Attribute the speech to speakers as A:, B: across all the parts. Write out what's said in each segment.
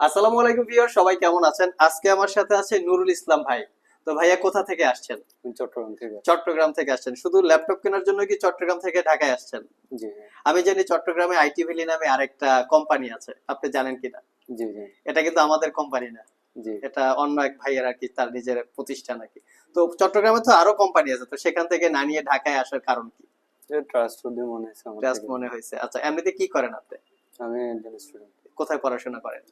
A: আসসালামু আলাইকুম ভিউয়ার সবাই কেমন আছেন? আজকে আমার সাথে আছে নুরুল ইসলাম ভাই। তো ভাইয়া কোথা থেকে আসছেন?
B: চট্টগ্রাম থেকে।
A: চট্টগ্রাম থেকে আসছেন। শুধু ল্যাপটপ কেনার জন্য কি চট্টগ্রাম থেকে ঢাকায় আসছেন?
B: জি।
A: আমি জানি চট্টগ্রামে আইটি ভ্যালি নামে আরেকটা কোম্পানি আছে। আপনি জানেন কিনা?
B: জি জি।
A: এটা কিন্তু আমাদের কোম্পানি না।
B: জি।
A: এটা অন্য এক ভাইয়ের আর কি তার নিজের প্রতিষ্ঠান আর কি তো চট্টগ্রামে তো আরও কোম্পানি আছে। তো সেখান থেকে না নিয়ে ঢাকায় আসার কারণ কি?
B: ট্রাস্ট মনে হয়েছে থেকে।
A: মনে হয়েছে। আচ্ছা এমনিতে কি করেন আপনি?
B: আমি একজন স্টুডেন্ট
A: কোথায় পড়াশোনা করেন?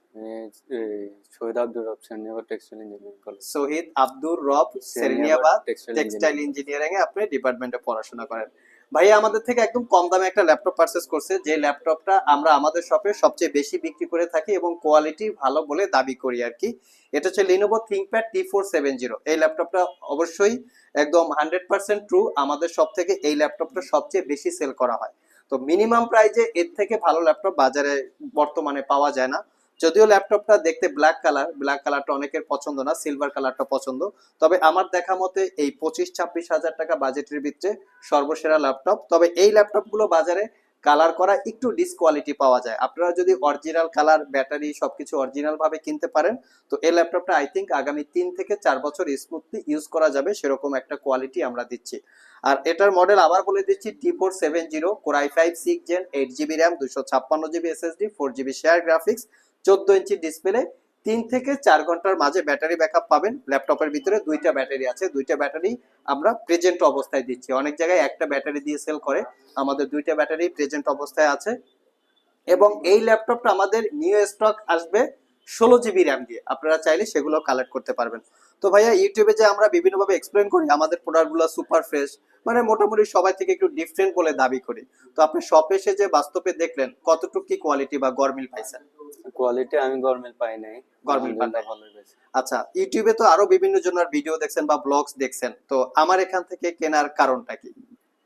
B: Shahid Abdul Rob Seniabad textile engineering college.
A: Shahid Abdur Rob Serniabad
B: textile
A: engineering. এ আপনি ডিপার্টমেন্টে পড়াশোনা করেন। ভাইয়া আমাদের থেকে একদম কম দামে একটা ল্যাপটপ পারচেজ করছে। যে ল্যাপটপটা আমরা আমাদের শপে সবচেয়ে বেশি বিক্রি করে থাকি এবং কোয়ালিটি ভালো বলে দাবি করি আর কি। এটা হচ্ছে Lenovo ThinkPad T four seven zero এই ল্যাপটপটা অবশ্যই একদম হান্ড্রেড পার্সেন্ট ট্রু আমাদের সব থেকে এই ল্যাপটপটা সবচেয়ে বেশি সেল করা হয়। তো মিনিমাম প্রাইজে এর থেকে ভালো ল্যাপটপ বাজারে বর্তমানে পাওয়া যায় না। যদিও ল্যাপটপটা দেখতে ব্ল্যাক কালার ব্ল্যাক কালারটা অনেকের পছন্দ না সিলভার কালারটা পছন্দ। তবে আমার দেখা মতে এই পঁচিশ ছাব্বিশ হাজার টাকা বাজেটের ভিতরে সর্বসেরা ল্যাপটপ তবে এই ল্যাপটপগুলো বাজারে কালার করা একটু ডিসকোয়ালিটি পাওয়া যায়। আপনারা যদি অরিজিনাল কালার ব্যাটারি সবকিছু অরিজিনাল ভাবে কিনতে পারেন, তো এই ল্যাপটপটা আই থিঙ্ক আগামী তিন থেকে চার বছর স্মুথলি ইউজ করা যাবে, সেরকম একটা কোয়ালিটি আমরা দিচ্ছি। আর এটার মডেল আবার বলে দিচ্ছি T four seven zero core i five six gen eight GB RAM দুশো ছাপ্পান্ন GB SSD four GB share graphics চোদ্দ ইঞ্চি ডিসপ্লে তিন থেকে চার ঘণ্টার মাঝে ব্যাটারি ব্যাকআপ পাবেন। ল্যাপটপের ভিতরে দুইটা ব্যাটারি আছে। দুইটা ব্যাটারি আমরা প্রেজেন্ট অবস্থায় দিচ্ছি। অনেক জায়গায় একটা ব্যাটারি দিয়ে সেল করে আমাদের দুইটা ব্যাটারি প্রেজেন্ট অবস্থায় আছে। এবং এই ল্যাপটপটা আমাদের নিউ স্টক আসবে ষোলো জিবি র্যাম দিয়ে। আপনারা চাইলে সেগুলো কালেক্ট করতে পারবেন। তো ভাইয়া ইউটিউবে যে আমরা বিভিন্নভাবে এক্সপ্লেন করি, আমাদের প্রোডাক্টগুলো সুপার ফ্রেশ মানে মোটামুটি সবাই থেকে একটু ডিফারেন্ট বলে দাবি করি। তো আপনি শপে এসে যে বাস্তবে দেখলেন কতটুকু কি কোয়ালিটি বা গরমিল পাইছেন?
B: কোয়ালিটি আমি গরমিল পাই নাই।
A: গরমিল পান আচ্ছা ইউটিউবে তো আরও বিভিন্ন জনের ভিডিও দেখছেন বা ব্লগস দেখছেন। তো আমার এখান থেকে কেনার কারণটা কি?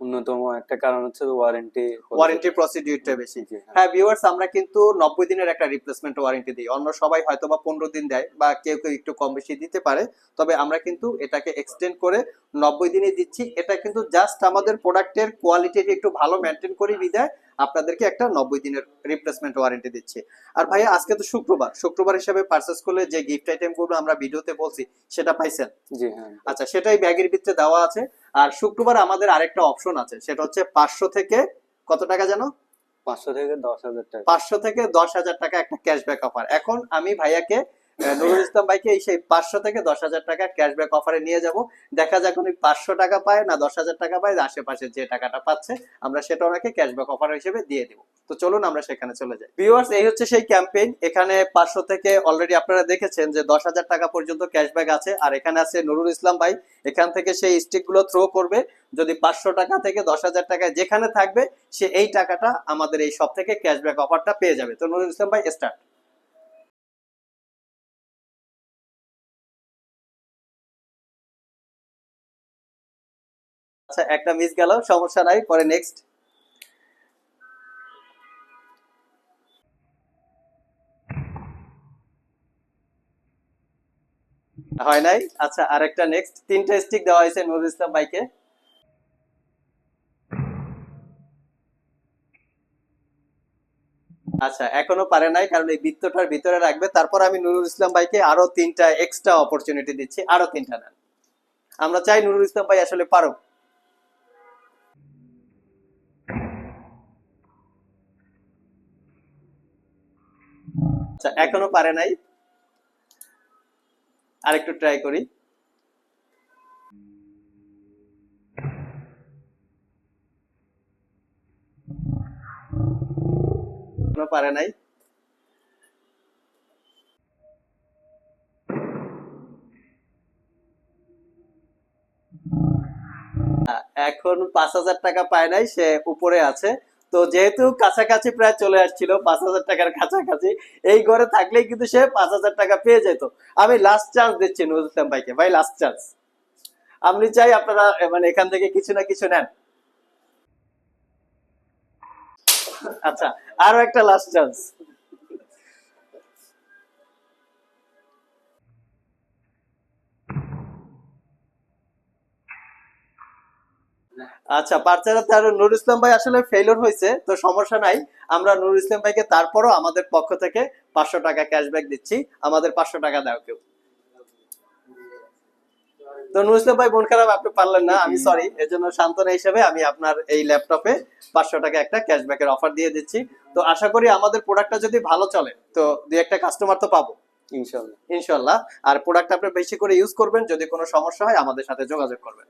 B: অন্যতম একটা কারণ হচ্ছে ওয়ারেন্টি
A: ওয়ারেন্টি প্রসিডিউরটা বেশি। হ্যাঁ ভিউয়ার্স আমরা কিন্তু নব্বই দিনের একটা রিপ্লেসমেন্ট ওয়ারেন্টি দিই। অন্য সবাই হয়তো বা পনেরো দিন দেয় বা কেউ কেউ একটু কম বেশি দিতে পারে। তবে আমরা কিন্তু এটাকে এক্সটেন্ড করে নব্বই দিনে দিচ্ছি। এটা কিন্তু জাস্ট আমাদের প্রোডাক্টের কোয়ালিটিটা একটু ভালো মেনটেন করি বিদায় আপনাদেরকে একটা নব্বই দিনের রিপ্লেসমেন্ট ওয়ারেন্টি দিচ্ছি। আর ভাইয়া আজকে তো শুক্রবার। শুক্রবার হিসাবে পার্চেস করলে যে গিফট আইটেমগুলো আমরা ভিডিওতে বলছি সেটা পাইছেন?
B: জি হ্যাঁ।
A: আচ্ছা সেটাই ব্যাগের ভিতরে দেওয়া আছে। আর শুক্রবার আমাদের আরেকটা অপশন আছে সেটা হচ্ছে পাঁচশো থেকে কত টাকা জানো
B: পাঁচশো থেকে দশ হাজার টাকা।
A: পাঁচশো থেকে দশ হাজার টাকা একটা ক্যাশব্যাক অফার এখন আমি ভাইয়াকে নুরুল ইসলাম ভাইকে এই সেই পাঁচশো থেকে দশ হাজার টাকা ক্যাশব্যাক অফারে নিয়ে যাব। দেখা যাক উনি পাঁচশো টাকা পায় না দশ হাজার টাকা পায় আশেপাশে যে টাকাটা পাচ্ছে আমরা সেটা ওনাকে ক্যাশব্যাক অফার হিসেবে দিয়ে দিব। তো চলুন আমরা সেখানে চলে যাই। ভিউয়ার্স এই হচ্ছে সেই ক্যাম্পেইন এখানে পাঁচশো থেকে অলরেডি আপনারা দেখেছেন যে দশ হাজার টাকা পর্যন্ত ক্যাশব্যাক আছে। আর এখানে আছে নুরুল ইসলাম ভাই। এখান থেকে সেই স্টিকগুলো থ্রো করবে। যদি পাঁচশো টাকা থেকে দশ হাজার টাকা যেখানে থাকবে সে এই টাকাটা আমাদের এই সব থেকে ক্যাশব্যাক অফারটা পেয়ে যাবে। তো নুরুল ইসলাম ভাই স্টার্ট আচ্ছা একটা মিস গেল, সমস্যা নাই, পরে নেক্সট হয় নাই? আচ্ছা আরেকটা নেক্সট তিনটা স্টিক দেওয়া হয়েছে নুরুল ইসলাম ভাইকে। আচ্ছা এখনও পারে নাই, কারণ এই বৃত্তটার ভিতরে রাখবে। তারপর আমি নুরুল ইসলাম ভাইকে আরও তিনটা এক্সট্রা অপরচুনিটি দিচ্ছি, আরও তিনটা নেন। আমরা চাই নুরুল ইসলাম ভাই আসলে পারো আচ্ছা এখনও পারে নাই। আরেকটু ট্রাই করি। পারে নাই। এখন পাঁচ হাজার টাকা পায় নাই, সে উপরে আছে। তো যেহেতু কাছাকাছি প্রায় চলে আসছিল, পাঁচ হাজার টাকার কাছাকাছি, এই ঘরে থাকলেই কিন্তু সে পাঁচ হাজার টাকা পেয়ে যেত। আমি লাস্ট চান্স দিচ্ছি নজরুলাম ভাইকে, ভাই লাস্ট চান্স আমি চাই আপনারা মানে এখান থেকে কিছু না কিছু নেন। আচ্ছা আরও একটা লাস্ট চান্স আচ্ছা পার্চারাতে আর নুর ইসলাম ভাই আসলে ফেলিওর হয়েছে তো সমস্যা নাই। আমরা নুর ইসলাম ভাইকে তারপরও আমাদের পক্ষ থেকে পাঁচশো টাকা ক্যাশব্যাক দিচ্ছি। আমাদের পাঁচশো টাকা দাও কেউ। তো নুর ইসলাম ভাই মন খারাপ আপনি পারলেন না আমি সরি এর জন্য সান্ত্বনা হিসেবে আমি আপনার এই ল্যাপটপে পাঁচশো টাকা একটা ক্যাশব্যাকের অফার দিয়ে দিচ্ছি। তো আশা করি আমাদের প্রোডাক্টটা যদি ভালো চলে তো দুই একটা কাস্টমার তো পাবো।
B: ইনশাল্লাহ।
A: ইনশাল্লাহ। আর প্রোডাক্ট আপনি বেশি করে ইউজ করবেন যদি কোনো সমস্যা হয় আমাদের সাথে যোগাযোগ করবেন।